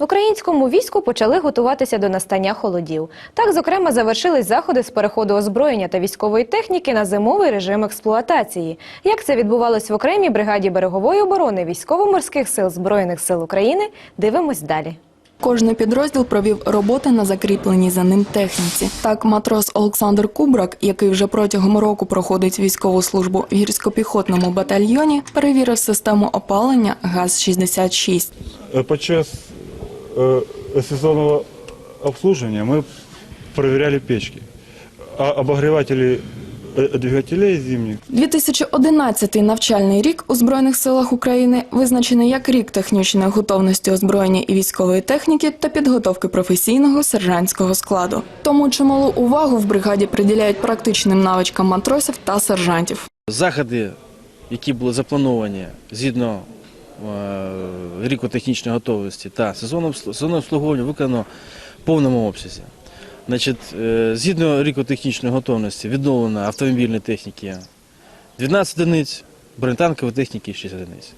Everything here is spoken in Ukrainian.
В українському війську почали готуватися до настання холодів. Так, зокрема, завершились заходи з переходу озброєння та військової техніки на зимовий режим експлуатації. Як це відбувалось в окремій бригаді берегової оборони військово-морських сил Збройних сил України, дивимось далі. Кожний підрозділ провів роботи на закріпленій за ним техніці. Так, матрос Олександр Кубрак, який вже протягом року проходить військову службу в гірсько-піхотному батальйоні, перевірив систему опалення ГАЗ-66. Э, Под час сезонного обслуживания мы проверяли печки. А обогреватели э, двигателей зимних 2011 навчальний рік у Збройних силах України визначений як рік технічної готовності озброєння і військової техніки та підготовки професійного сержантського складу. Тому чималу увагу в бригаді приділяють практичним навичкам матросів та сержантів. Заходи, які були заплановані згідно е, ріку технічної готовності та сезонне обслуговування виконано в повному обсязі. Значить, е, згідно ріку технічної готовності відновлено автомобільні техніки 12 одиниць, бронетанкової техніки 6 одиниць.